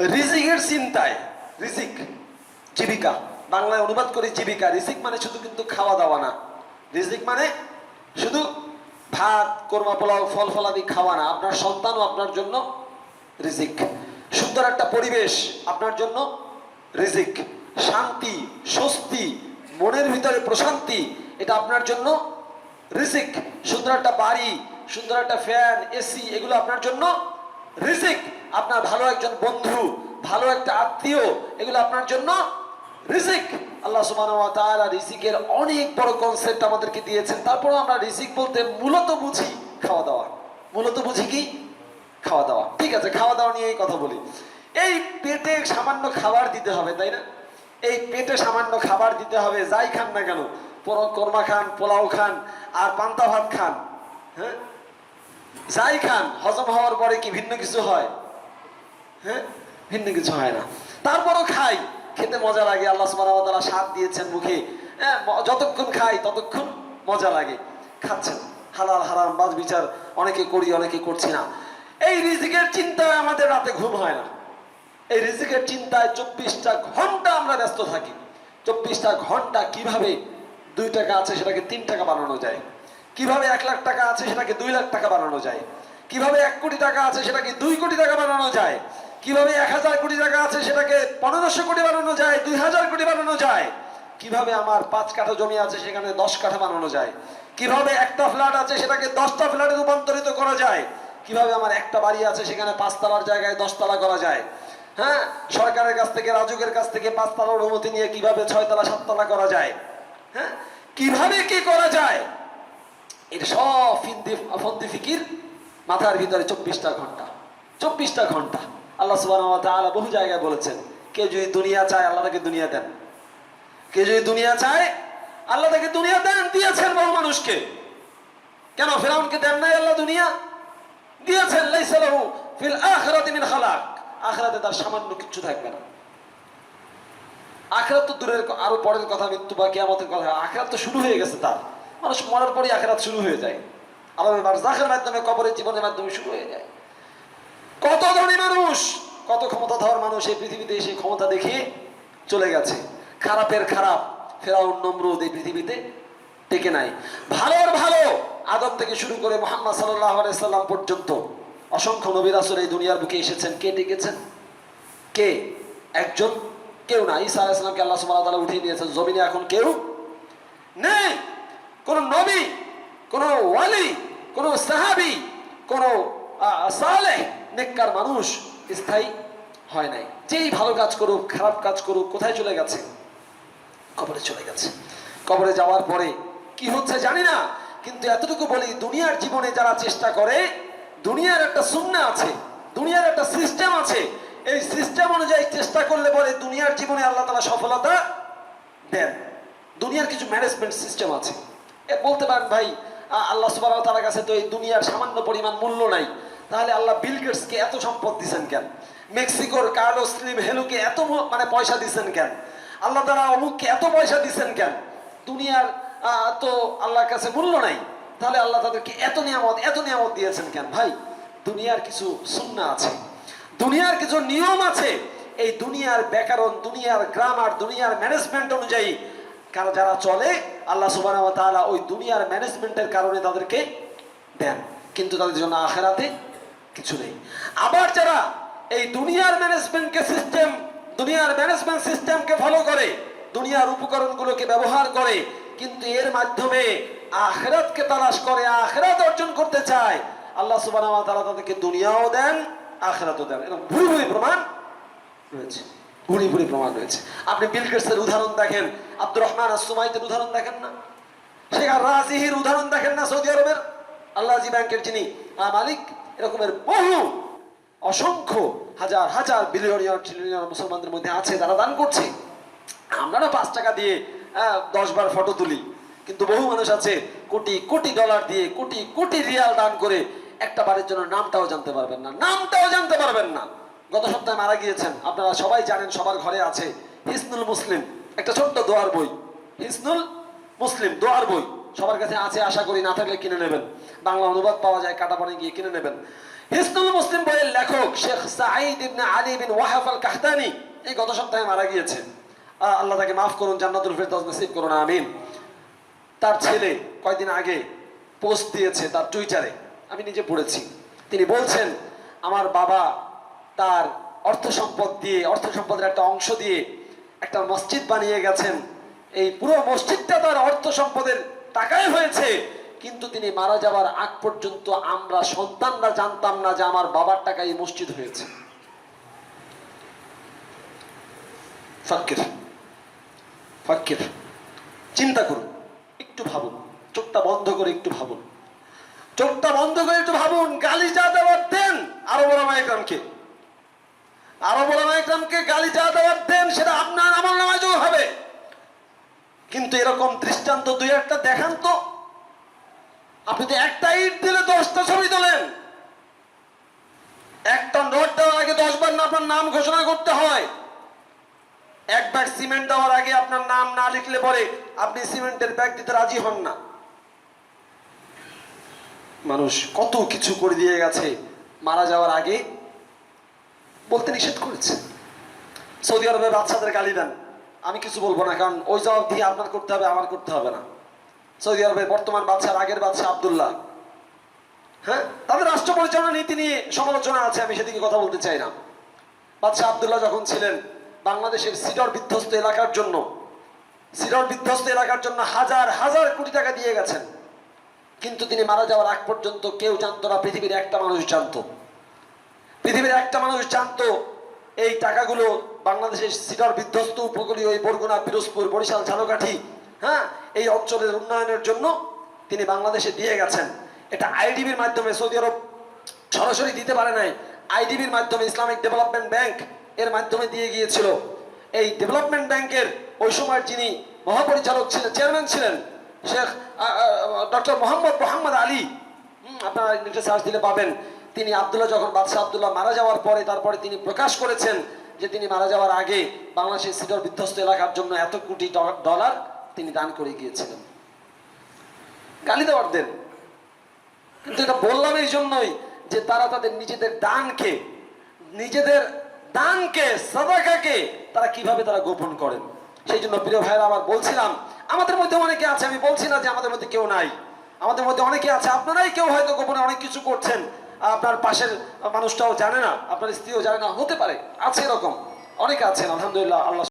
রিজিকের চিন্তায়, রিজিক, জীবিকা। বাংলায় অনুবাদ করি জীবিকা। রিজিক মানে শুধু কিন্তু খাওয়া দাওয়া না। রিজিক মানে শুধু ভাত, কোরমা পোলাও, ফল ফলাদি খাওয়া না। আপনার সন্তানও আপনার জন্য রিজিক। সুন্দর একটা পরিবেশ, আপনার জন্য রিজিক। শান্তি, স্বস্তি, মনের ভিতরে প্রশান্তি, এটা আপনার জন্য রিজিক। সুন্দর একটা বাড়ি, সুন্দর একটা ফ্যান, এসি, এগুলো আপনার জন্য রিজিক। আপনার ভালো একজন বন্ধু, ভালো একটা আত্মীয়, এগুলো আপনার জন্য রিজিক। আল্লাহ তাআলা রিজিকের অনেক বড় কনসেপ্ট আমাদেরকে দিয়েছেন। তারপরে আমরা রিজিক বলতে মূলত বুঝি খাওয়া দাওয়া মূলত বুঝি কি? খাওয়া দাওয়া ঠিক আছে খাওয়া দাওয়া নিয়েই কথা বলি। এই পেটে সামান্য খাবার দিতে হবে, তাই না? এই পেটে সামান্য খাবার দিতে হবে, যাই খান না কেন। কর্মা খান, পোলাও খান, আর পান্তা ভাত খান হ্যাঁ? যাই খান, হজম হওয়ার পরে কি ভিন্ন কিছু হয়? হ্যাঁ? ভিন্ন কিছু হয় না। তারপরও খাই। খেতে মজা লাগে। আল্লাহ ওয়া তাআলা স্বাদ দিয়েছেন মুখে। হ্যাঁ যতক্ষণ খাই, ততক্ষণ মজা লাগে। খাচ্ছেন। হালাল, হারাম, বাজ বিচার অনেকে করি, অনেকে করছি না। এই রিজিকের চিন্তায় আমাদের রাতে ঘুম হয় না। এই রিজিকের চিন্তায় চব্বিশটা ঘণ্টা আমরা ব্যস্ত থাকি। চব্বিশটা ঘণ্টা কীভাবে দুই টাকা আছে সেটাকে তিন টাকা বানানো যায়? কীভাবে এক লাখ টাকা আছে সেটাকে দুই লাখ টাকা বানানো যায়? কীভাবে এক কোটি টাকা আছে সেটাকে দুই কোটি টাকা বানানো যায়? কীভাবে এক হাজার কোটি টাকা আছে সেটাকে পনেরোশো কোটি বানানো যায়, দুই হাজার কোটি বানানো যায়? কীভাবে আমার পাঁচ কাঠা জমি আছে সেখানে দশ কাঠা বানানো যায়? কীভাবে একটা ফ্ল্যাট আছে সেটাকে দশটা ফ্ল্যাটে রূপান্তরিত করা যায়? কীভাবে আমার একটা বাড়ি আছে সেখানে পাঁচতলার জায়গায় দশতলা করা যায়? হ্যাঁ? সরকারের কাছ থেকে, রাজুকের কাছ থেকে পাঁচতলা অনুমতি নিয়ে কীভাবে ছয়তলা, সাততলা করা যায়? হ্যাঁ? কীভাবে কি করা যায়? এর সব ফিন্দি ফন্দি ফিকির মাথার ভিতরে চব্বিশটা ঘণ্টা। চব্বিশটা ঘণ্টা। আল্লাহ সুবাহ বহু জায়গায় বলেছেন, কেউ যদি দুনিয়া চায়, আল্লাহ তাকে দুনিয়া দেন। কেউ যদি দুনিয়া চায়, আল্লাহ তাকে দুনিয়া দেন। দিয়েছেন বহু মানুষকে। কেন ফেরাউনকে দেন নাই আল্লাহ দুনিয়া? দিয়েছেন ফিল আখিরাতি খালাক। আখিরাতে তার সামান্য কিচ্ছু থাকবে না। আখরাত তো দূরের আরও পরের কথা মৃত্যু বা কিয়ামতের কথা। আখরাত তো শুরু হয়ে গেছে তার। মানুষ মরার পরই আখরাত শুরু হয়ে যায়। আলামের বারজাখের মাধ্যমে, কবরের জীবনের মাধ্যমে শুরু হয়ে যায়। কত ধনী মানুষ, কত ক্ষমতা ধর মানুষ এই পৃথিবীতে এসে ক্ষমতা দেখিয়ে চলে গেছে। খারাপের খারাপ, ফেরাউন নমরুদ এই পৃথিবীতে টেকে নাই। ভালোর ভালো আদম থেকে শুরু করে মোহাম্মদ সাল্লাম পর্যন্ত অসংখ্য নবীর এই দুনিয়ার বুকে এসেছেন। কে টেকেছেন কে? একজন? কেউ না। ঈসা আলাইসালামকে আল্লাহ ওয়া তাআলা উঠিয়ে দিয়েছেন। জমিনে এখন কেউ নেই। কোন নবী, কোন ওয়ালি, কোন সাহাবি, কোন সালেহ নেককার মানুষ স্থায়ী হয় নাই। যেই ভালো কাজ করুক, খারাপ কাজ করুক, কোথায় চলে গেছে? কবরে চলে গেছে। কবরে যাওয়ার পরে কি হচ্ছে জানি না, কিন্তু এতটুকু বলি, দুনিয়ার জীবনে যারা চেষ্টা করে, দুনিয়ার একটা সুন্না আছে, দুনিয়ার একটা সিস্টেম আছে। এই সিস্টেম অনুযায়ী চেষ্টা করলে পরে দুনিয়ার জীবনে আল্লাহ তালা সফলতা দেন। দুনিয়ার কিছু ম্যানেজমেন্ট সিস্টেম আছে। বলতে পারেন ভাই আল্লাহ সুবাহ তার কাছে তো এই দুনিয়ার সামান্য পরিমাণ মূল্য নাই। তাহলে আল্লাহ বিল গেটসকে এত সম্পদ দিচ্ছেন কেন? মেক্সিকোর কার্লো স্লিম হেলুকে এত মানে পয়সা দিচ্ছেন কেন? আল্লাহ তারা অমুককে এত পয়সা দিচ্ছেন কেন? দুনিয়ার তো আল্লাহর কাছে মূল্য নাই। তাহলে আল্লাহ তাদেরকে এত নিয়ামত এত নিয়ামত দিয়েছেন কেন? ভাই, দুনিয়ার কিছু সুন্না আছে। দুনিয়ার কিছু নিয়ম আছে। এই দুনিয়ার ব্যাকরণ, দুনিয়ার গ্রামার দুনিয়ার ম্যানেজমেন্ট অনুযায়ী কারণ যারা চলে আল্লাহ সুবাহ ওই দুনিয়ার ম্যানেজমেন্টের কারণে তাদেরকে দেন। কিন্তু তাদের জন্য আখেরাতে কিছু নেই। আবার যারা এই দুনিয়ার ম্যানেজমেন্টকে সিস্টেম দুনিয়ার ম্যানেজমেন্ট সিস্টেমকে ফলো করে, দুনিয়ার উপকরণগুলোকে ব্যবহার করে, কিন্তু এর মাধ্যমে আখেরাতকে তালাশ করে, আখেরাত অর্জন করতে চায়, আল্লাহ সুবাহ তাদেরকে দুনিয়াও দেন, আখেরাতও দেন। এরকম ভুরি ভুরি প্রমাণ রয়েছে। ভুরি ভুরি প্রমাণ রয়েছে। আপনি বিল গেটসের উদাহরণ দেখেন আব্দুর রহমান আসুমাইতের উদাহরণ দেখেন না? শেখ রাজিহির উদাহরণ দেখেন না সৌদি আরবের? আল্লাহজি ব্যাংকের যিনি মালিক, এরকমের বহু, অসংখ্য, হাজার হাজার বিলিয়নিয়র মুসলমানদের মধ্যে আছে, তারা দান করছে। আমরা না পাঁচ টাকা দিয়ে দশ বার ফটো তুলি। কিন্তু বহু মানুষ আছে, কোটি কোটি ডলার দিয়ে, কোটি কোটি রিয়াল দান করে একটা বাড়ির জন্য নামটাও জানতে পারবেন না। নামটাও জানতে পারবেন না। গত সপ্তাহে মারা গিয়েছেন। আপনারা সবাই জানেন, সবার ঘরে আছে হিসনুল মুসলিম। একটা ছোট্ট দোয়ার বই। হিসনুল মুসলিম দোয়ার বই। সবার কাছে আছে আশা করি না থাকলে কিনে নেবেন। বাংলা অনুবাদ পাওয়া যায় কাটাপানি গিয়ে কিনে নেবেন। হিসনুল মুসলিম বইয়ের লেখক Sheikh Saeed ibn Ali bin Wahab al Qahtani এই গত সপ্তাহে মারা গিয়েছেন আহ, আল্লাহ তাকে মাফ করুন জান্নাতুল ফেরদাউস নসিব করুন আমিন। তার ছেলে কয়দিন আগে পোস্ট দিয়েছে তার টুইটারে আমি নিজে পড়েছি। তিনি বলছেন আমার বাবা তার অর্থ সম্পদ দিয়ে অর্থ সম্পদের একটা অংশ দিয়ে একটা মসজিদ বানিয়ে গেছেন। এই পুরো মসজিদটা তার অর্থ সম্পদের টাকায় হয়েছে। কিন্তু তিনি মারা যাওয়ার আগ পর্যন্ত আমরা সন্তানরা জানতাম না যে আমার বাবার টাকা এই মসজিদ হয়েছে। ফাক্কির ফাক্কির চিন্তা করুন, একটু ভাবুন, চোখটা বন্ধ করে একটু ভাবুন। চোখটা বন্ধ করে একটু ভাবুন, গালি যা দেওয়ার দেন আরও বড় মাইকরামকে আরও বড় মাইকরামকে গালি যা দেওয়ার দেন, সেটা আপনার আমার নামায় যোগ হবে। কিন্তু এরকম দৃষ্টান্ত দুই একটা দেখান তো। আপনি তো একটা ইট দিলে দশটা ছবি তোলেন। একটা নোট দেওয়ার আগে দশ বার না আপনার নাম ঘোষণা করতে হয়। এক ব্যাগ সিমেন্ট দেওয়ার আগে আপনার নাম না লিখলে পরে আপনি সিমেন্টের ব্যাগ দিতে রাজি হন না। মানুষ কত কিছু করে দিয়ে গেছে। মারা যাওয়ার আগে বলতে নিষেধ করেছে। সৌদি আরবে বাচ্চাদের গালি দেন। আমি কিছু বলব না, কারণ ওই জবাব দিয়ে আপনার করতে হবে, আমার করতে হবে না। সৌদি আরবের বর্তমান বাচ্চার আগের বাচ্চা আব্দুল্লাহ। হ্যাঁ? তাদের রাষ্ট্র পরিচালনা নীতি নিয়ে সমালোচনা আছে, আমি সেদিকে কথা বলতে চাই না। বাদশাহ আবদুল্লাহ যখন ছিলেন বাংলাদেশের সিডর বিধ্বস্ত এলাকার জন্য, সিডর বিধ্বস্ত এলাকার জন্য হাজার হাজার কোটি টাকা দিয়ে গেছেন। কিন্তু তিনি মারা যাওয়ার আগ পর্যন্ত কেউ জানতো না, পৃথিবীর একটা মানুষ জানতো। পৃথিবীর একটা মানুষ জানতো, এই টাকাগুলো বাংলাদেশের সিডর বিধ্বস্ত উপকূলীয় এই বরগুনা, পিরোজপুর, বরিশাল, ঝালকাঠি হ্যাঁ এই অঞ্চলের উন্নয়নের জন্য তিনি বাংলাদেশে দিয়ে গেছেন। এটা আইডিবির মাধ্যমে সৌদি আরব সরাসরি দিতে পারে নাই। আইডিবির মাধ্যমে ইসলামিক ডেভেলপমেন্ট ব্যাংক এর মাধ্যমে দিয়ে গিয়েছিল। এই ডেভেলপমেন্ট ব্যাংকের ওই সময় যিনি মহাপরিচালক ছিলেন চেয়ারম্যান ছিলেন, শেখ ডক্টর মোহাম্মদ মোহাম্মদ আলী। আপনারা সার্চ দিলে পাবেন। তিনি আবদুল্লাহ যখন বাদশাহ আবদুল্লাহ মারা যাওয়ার পরে, তারপরে তিনি প্রকাশ করেছেন যে তিনি মারা যাওয়ার আগে বাংলাদেশের সিডর বিধ্বস্ত এলাকার জন্য এত কোটি ডলার তিনি দান করে গিয়েছিলেন। গালি দেওয়ার দেন। কিন্তু এটা বললাম এই জন্যই যে তারা তাদের নিজেদের দানকে নিজেদের দানকে, সাদাকাকে তারা কীভাবে তারা গোপন করেন? সেই জন্য প্রিয় ভাইরা আমার বলছিলাম, আমাদের মধ্যে অনেকে আছে, আমি বলছি না যে আমাদের মধ্যে কেউ নাই। আমাদের মধ্যে অনেকে আছে, আপনারাই কেউ হয়তো গোপনে অনেক কিছু করছেন আপনার পাশের মানুষটাও জানে না, আপনার স্ত্রীও জানে না, হতে পারে, আছে এরকম, অনেকে আছেন, আলহামদুলিল্লাহ, আল্লাহ